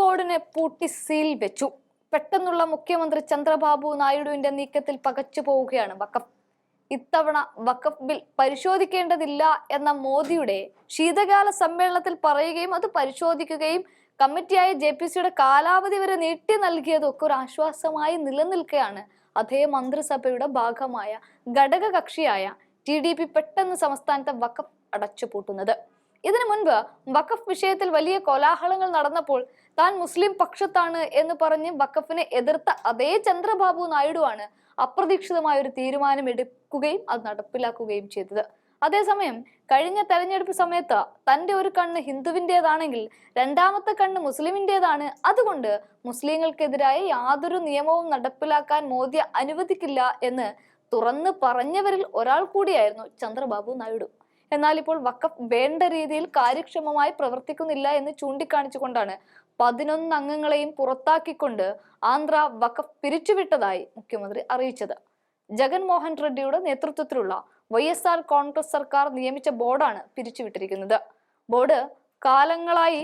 ബോർഡിനെ പൂട്ടി സീൽ വെച്ചു. പെട്ടെന്നുള്ള മുഖ്യമന്ത്രി ചന്ദ്രബാബു നായിഡുവിന്റെ നീക്കത്തിൽ പകച്ചു പോവുകയാണ് വഖഫ്. ഇത്തവണ വഖഫ് ബിൽ പരിശോധിക്കേണ്ടതില്ല എന്ന മോദിയുടെ ശീതകാല സമ്മേളനത്തിൽ പറയുകയും അത് പരിശോധിക്കുകയും കമ്മിറ്റിയായ ജെ പി സിയുടെ കാലാവധി വരെ നീട്ടി നൽകിയതൊക്കെ ഒരു ആശ്വാസമായി നിലനിൽക്കുകയാണ് അതേ മന്ത്രിസഭയുടെ ഭാഗമായ ഘടക കക്ഷിയായ ടി ഡി പി പെട്ടെന്ന് സംസ്ഥാനത്തെ വഖഫ് അടച്ചുപൂട്ടുന്നത്. ഇതിനു മുൻപ് വഖഫ് വിഷയത്തിൽ വലിയ കോലാഹലങ്ങൾ നടന്നപ്പോൾ താൻ മുസ്ലിം പക്ഷത്താണ് എന്ന് പറഞ്ഞ് വഖഫിനെ എതിർത്ത അതേ ചന്ദ്രബാബു നായിഡുവാണ് അപ്രതീക്ഷിതമായ ഒരു തീരുമാനം എടുക്കുകയും അത് നടപ്പിലാക്കുകയും ചെയ്തത്. അതേസമയം കഴിഞ്ഞ തെരഞ്ഞെടുപ്പ് സമയത്ത് തന്റെ ഒരു കണ്ണ് ഹിന്ദുവിന്റെതാണെങ്കിൽ രണ്ടാമത്തെ കണ്ണ് മുസ്ലിമിന്റെതാണ്. അതുകൊണ്ട് മുസ്ലിങ്ങൾക്കെതിരായ യാതൊരു നിയമവും നടപ്പിലാക്കാൻ മോദി അനുവദിക്കില്ല എന്ന് തുറന്ന് പറഞ്ഞവരിൽ ഒരാൾ കൂടിയായിരുന്നു ചന്ദ്രബാബു നായിഡു. എന്നാൽ ഇപ്പോൾ വക്കഫ് വേണ്ട രീതിയിൽ കാര്യക്ഷമമായി പ്രവർത്തിക്കുന്നില്ല എന്ന് ചൂണ്ടിക്കാണിച്ചുകൊണ്ടാണ് പതിനൊന്ന് അംഗങ്ങളെയും പുറത്താക്കിക്കൊണ്ട് ആന്ധ്ര വക്കഫ് പിരിച്ചുവിട്ടതായി മുഖ്യമന്ത്രി അറിയിച്ചത്. ജഗൻമോഹൻ റെഡ്ഡിയുടെ നേതൃത്വത്തിലുള്ള വൈ എസ് ആർ കോൺഗ്രസ് സർക്കാർ നിയമിച്ച ബോർഡാണ് പിരിച്ചുവിട്ടിരിക്കുന്നത്. ബോർഡ് കാലങ്ങളായി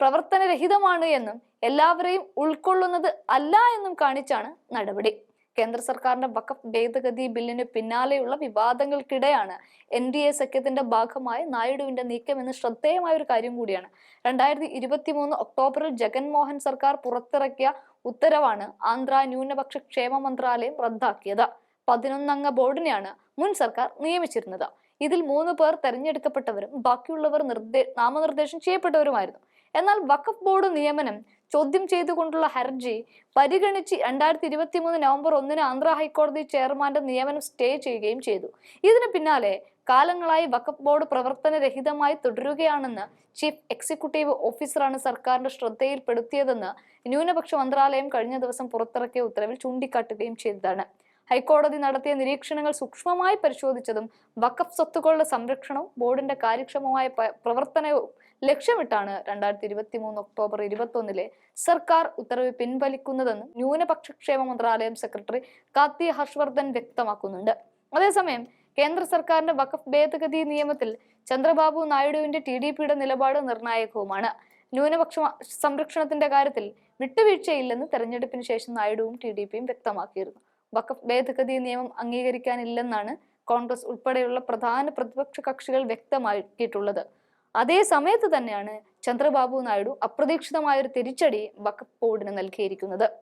പ്രവർത്തനരഹിതമാണ് എന്നും എല്ലാവരെയും ഉൾക്കൊള്ളുന്നത് അല്ല എന്നും കാണിച്ചാണ് നടപടി. കേന്ദ്ര സർക്കാരിന്റെ വഖഫ് ഭേദഗതി ബില്ലിന് പിന്നാലെയുള്ള വിവാദങ്ങൾക്കിടെയാണ് എൻ ഡി എ സഖ്യത്തിന്റെ ഭാഗമായ നായിഡുവിന്റെ നീക്കം എന്ന് ശ്രദ്ധേയമായ ഒരു കാര്യം കൂടിയാണ്. രണ്ടായിരത്തി ഇരുപത്തി മൂന്ന് ഒക്ടോബറിൽ ജഗൻമോഹൻ സർക്കാർ പുറത്തിറക്കിയ ഉത്തരവാണ് ആന്ധ്ര ന്യൂനപക്ഷ ക്ഷേമ മന്ത്രാലയം റദ്ദാക്കിയത്. പതിനൊന്നംഗ ബോർഡിനെയാണ് മുൻ സർക്കാർ നിയമിച്ചിരുന്നത്. ഇതിൽ മൂന്ന് പേർ തെരഞ്ഞെടുക്കപ്പെട്ടവരും ബാക്കിയുള്ളവർ നിർദ്ദേ നാമനിർദ്ദേശം ചെയ്യപ്പെട്ടവരുമായിരുന്നു. എന്നാൽ വഖഫ് ബോർഡ് നിയമനം ചോദ്യം ചെയ്തുകൊണ്ടുള്ള ഹർജി പരിഗണിച്ച് രണ്ടായിരത്തി ഇരുപത്തി മൂന്ന് നവംബർ ഒന്നിന് ആന്ധ്ര ഹൈക്കോടതി ചെയർമാന്റെ നിയമനം സ്റ്റേ ചെയ്യുകയും ചെയ്തു. ഇതിന് പിന്നാലെ കാലങ്ങളായി വഖഫ് ബോർഡ് പ്രവർത്തനരഹിതമായി തുടരുകയാണെന്ന് ചീഫ് എക്സിക്യൂട്ടീവ് ഓഫീസറാണ് സർക്കാരിന്റെ ശ്രദ്ധയിൽപ്പെടുത്തിയതെന്ന് ന്യൂനപക്ഷ മന്ത്രാലയം കഴിഞ്ഞ ദിവസം പുറത്തിറക്കിയ ഉത്തരവിൽ ചൂണ്ടിക്കാട്ടുകയും ചെയ്തതാണ്. ഹൈക്കോടതി നടത്തിയ നിരീക്ഷണങ്ങൾ സൂക്ഷ്മമായി പരിശോധിച്ചതും വഖഫ് സ്വത്തുക്കളുടെ സംരക്ഷണവും ബോർഡിന്റെ കാര്യക്ഷമമായ പ്രവർത്തനവും ലക്ഷ്യമിട്ടാണ് രണ്ടായിരത്തി ഇരുപത്തി മൂന്ന് ഒക്ടോബർ ഇരുപത്തി ഒന്നിലെ സർക്കാർ ഉത്തരവ് പിൻവലിക്കുന്നതെന്ന് ന്യൂനപക്ഷ ക്ഷേമ മന്ത്രാലയം സെക്രട്ടറി കാത്തി ഹർഷവർദ്ധൻ വ്യക്തമാക്കുന്നുണ്ട്. അതേസമയം കേന്ദ്ര സർക്കാരിന്റെ വഖഫ് ഭേദഗതി നിയമത്തിൽ ചന്ദ്രബാബു നായിഡുവിന്റെ ടി ഡി പിയുടെ നിലപാട് നിർണായകവുമാണ്. ന്യൂനപക്ഷ സംരക്ഷണത്തിന്റെ കാര്യത്തിൽ വിട്ടുവീഴ്ചയില്ലെന്ന് തെരഞ്ഞെടുപ്പിന് ശേഷം നായിഡുവും ടി ഡി പിയും വ്യക്തമാക്കിയിരുന്നു. വഖഫ് ഭേദഗതി നിയമം അംഗീകരിക്കാനില്ലെന്നാണ് കോൺഗ്രസ് ഉൾപ്പെടെയുള്ള പ്രധാന പ്രതിപക്ഷ കക്ഷികൾ വ്യക്തമാക്കിയിട്ടുള്ളത്. അതേ സമയത്ത് തന്നെയാണ് ചന്ദ്രബാബു നായിഡു അപ്രതീക്ഷിതമായ ഒരു തിരിച്ചടി വഖഫ് ബോർഡിന് നൽകിയിരിക്കുന്നത്.